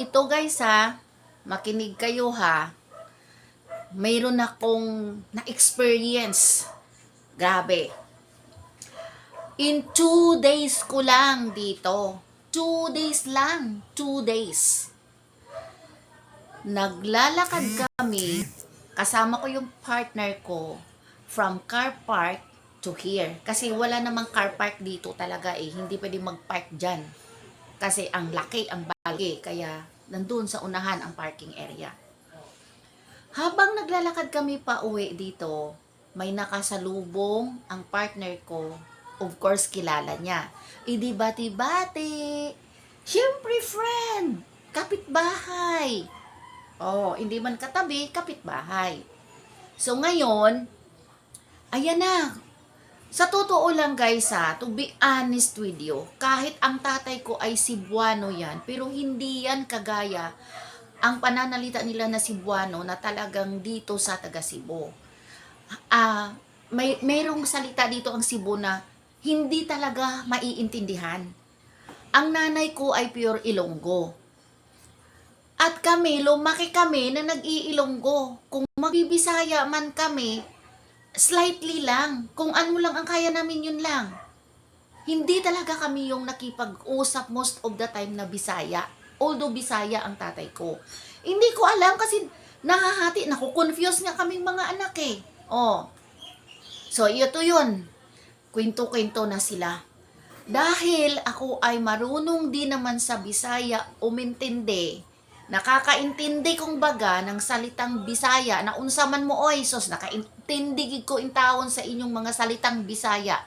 ito guys ha, makinig kayo ha. Mayroon akong na-experience. Grabe. In two days ko lang dito. Two days lang. Two days. Naglalakad kami, kasama ko yung partner ko, from car park to here. Kasi wala namang car park dito talaga eh. Hindi pwede mag-park dyan. Kasi ang laki, ang bagi. Kaya nandun sa unahan ang parking area. Habang naglalakad kami pa uwi dito, may nakasalubong ang partner ko. Of course, kilala niya. Idi bati-bati. Siyempre, friend. Kapitbahay. Oh, hindi man katabi, kapitbahay. So, ngayon, ayan na. Sa totoo lang guys ha, to be honest with you, kahit ang tatay ko ay Cebuano yan, pero hindi yan kagaya ang pananalita nila na Cebuano na talagang dito sa taga Cebu. Ah, may merong salita dito ang Cebu na hindi talaga maiintindihan. Ang nanay ko ay pure Ilonggo. At kami, lumaki kami na nag-iilonggo. Kung magbibisaya man kami, slightly lang. Kung ano lang ang kaya namin yun lang. Hindi talaga kami yung nakipag-usap most of the time na Bisaya. Although Bisaya ang tatay ko. Hindi ko alam kasi nahahati, naku-confuse nga kaming mga anak eh. Oh. So, ito yun. Kwento-kwento na sila. Dahil ako ay marunong din naman sa Bisaya umintindi, nakakaintindi kong baga ng salitang Bisaya na unsa man mo oy sos nakaintindi ko intawon sa inyong mga salitang Bisaya.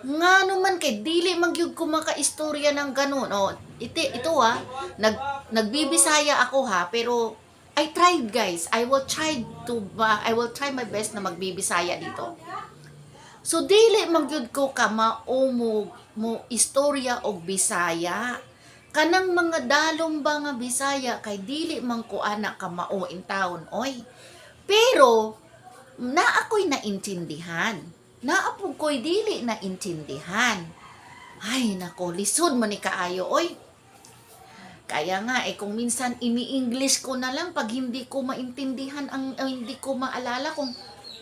Nga naman kay dili magyud ko makaistorya ng ganun. Oh, iti ito ha, nag nagbibisaya ako ha, pero I tried guys. I will try to ba, I will try my best na magbibisaya dito. So dili magyud ko ka maumog mo istorya og Bisaya. Kanang mga dalong ba nga Bisaya kay dili man ko ana ka mao in town oy. Pero na ako'y naintindihan. Naapog ko'y dili naintindihan. Ay, nako, lisod mo ni kaayo, oy. Kaya nga, eh, kung minsan ini-English ko na lang pag hindi ko maintindihan, ang, ang hindi ko maalala kung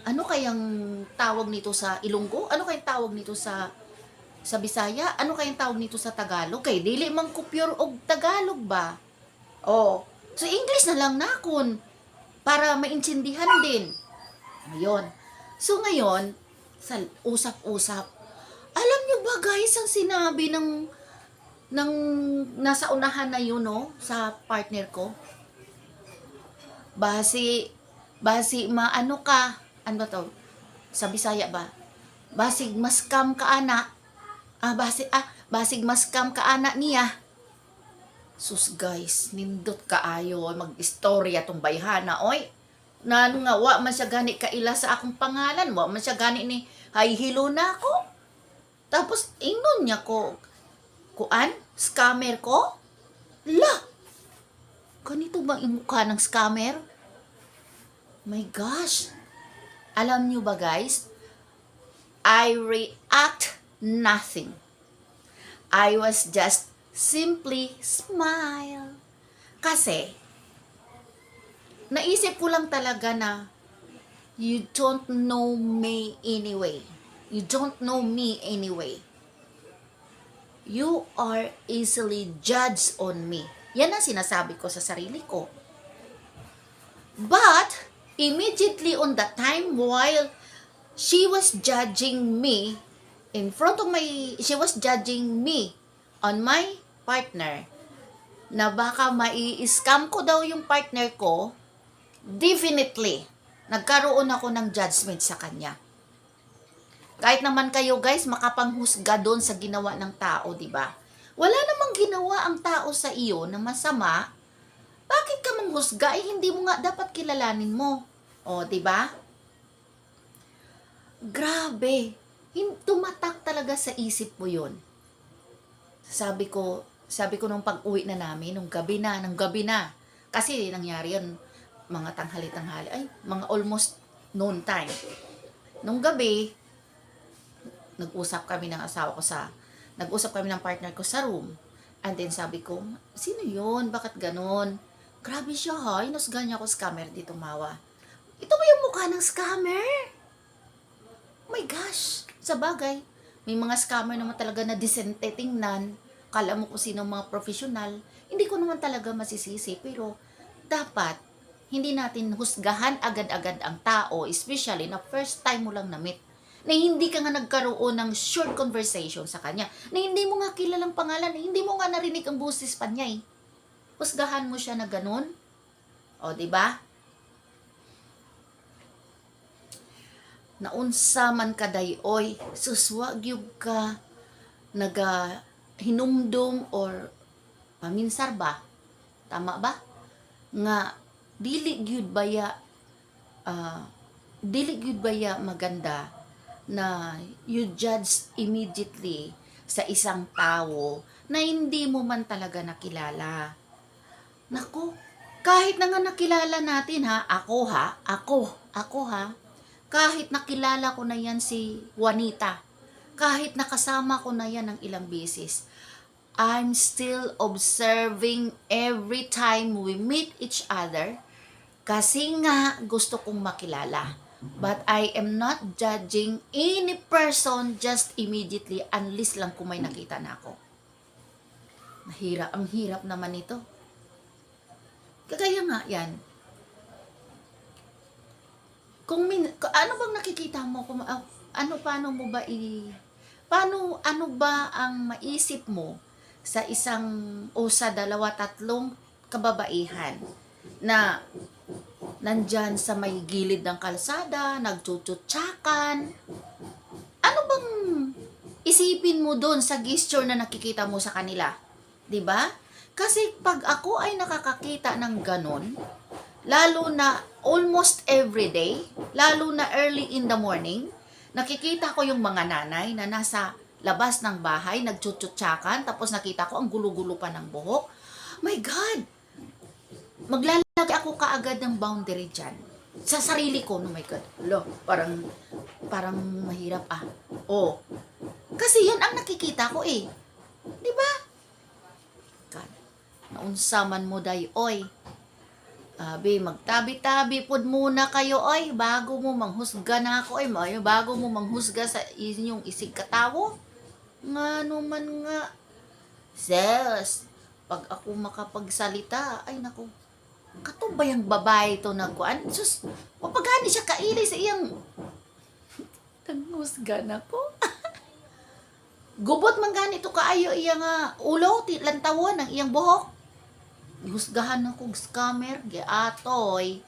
ano kayang tawag nito sa Ilonggo? Ano kayang tawag nito sa sa Bisaya? Ano kayang tawag nito sa Tagalog? Kay dili man ko pure og Tagalog ba? Oh, so English na lang nakon para maintindihan din. Ngayon. So ngayon, sa usap-usap, alam nyo ba guys ang sinabi ng ng nasa unahan na yun no sa partner ko? Basi basi maano ka? Ano to? Sa Bisaya ba? Basig maskam ka ana. Ah, basi ah, basig maskam ka ana niya. Sus guys, nindot kaayo mag-istorya tong bayhana oy. Na ano nga wa man siya gani kaila sa akong pangalan, wa man siya gani ni hay hilo na ako. Tapos ingon niya ko kuan scammer ko? La. Ganito ba ang mukha ng scammer? My gosh. Alam niyo ba guys? I react nothing. I was just simply smile. Kasi, naisip ko lang talaga na you don't know me anyway. You don't know me anyway. You are easily judged on me. Yan ang sinasabi ko sa sarili ko. But, immediately on the time while she was judging me in front of my, she was judging me on my partner na baka mai-scam ko daw yung partner ko, definitely, nagkaroon ako ng judgment sa kanya. Kahit naman kayo guys, makapanghusga doon sa ginawa ng tao, di ba? Wala namang ginawa ang tao sa iyo na masama. Bakit ka manghusga? Eh, hindi mo nga dapat kilalanin mo. O, di ba? Grabe. Tumatak talaga sa isip mo yon. Sabi ko, sabi ko nung pag-uwi na namin, nung gabi na, nung gabi na. Kasi nangyari yun, mga tanghali-tanghali, ay, mga almost noon time. Nung gabi, nag-usap kami ng asawa ko sa, nag-usap kami ng partner ko sa room. And then sabi ko, sino yun? Bakit ganon? Grabe siya ha, inusgan niya ako scammer dito mawa. Ito ba yung mukha ng scammer? my gosh, sa bagay, may mga scammer naman talaga na disente tingnan. Kala mo kung sino mga profesional. Hindi ko naman talaga masisisi, pero dapat hindi natin husgahan agad-agad ang tao, especially na first time mo lang na-meet. Na hindi ka nga nagkaroon ng short conversation sa kanya. Na hindi mo nga kilalang pangalan, na hindi mo nga narinig ang boses pa niya eh. Husgahan mo siya na ganun. O, di ba? Naunsa man kaday oy suswag gyud ka naga hinumdum or paminsar ba tama ba nga dili gyud baya ah, dili gyud baya maganda na you judge immediately sa isang tao na hindi mo man talaga nakilala. Nako, kahit na nga nakilala natin ha, ako ha, ako, ako ha, kahit nakilala ko na yan si Juanita, kahit nakasama ko na yan ng ilang beses, I'm still observing every time we meet each other kasi nga gusto kong makilala. But I am not judging any person just immediately unless lang kung may nakita na ako. Mahirap, ang hirap naman ito. Kagaya nga yan, kung min, ano bang nakikita mo kung ah, ano paano mo ba i paano ano ba ang maisip mo sa isang o sa dalawa tatlong kababaihan na nandyan sa may gilid ng kalsada, nagtututsakan. Ano bang isipin mo doon sa gesture na nakikita mo sa kanila? 'Di ba? Kasi pag ako ay nakakakita ng ganon, lalo na almost every day, lalo na early in the morning, nakikita ko yung mga nanay na nasa labas ng bahay, nagtsutsutsakan, tapos nakita ko ang gulo-gulo pa ng buhok. My God! Maglalagay ako kaagad ng boundary dyan. Sa sarili ko, no my God. Lo, parang, parang mahirap ah. Oh. Kasi yun ang nakikita ko eh. Di ba? God. Naunsa man mo day, oy. Abi, magtabi-tabi pod muna kayo, oy, bago mo manghusga na ako, oy, mayo, bago mo manghusga sa inyong isig katawo. Nga naman nga. Sis, pag ako makapagsalita, ay nako, katubay ang babae to na kuan. Sus, papagani siya kaili sa iyang tanghusga na ko. Gubot man ganito kaayo iyang ah, ulo, lantawon ang iyang buhok. Husgahan ako scammer, giatoy.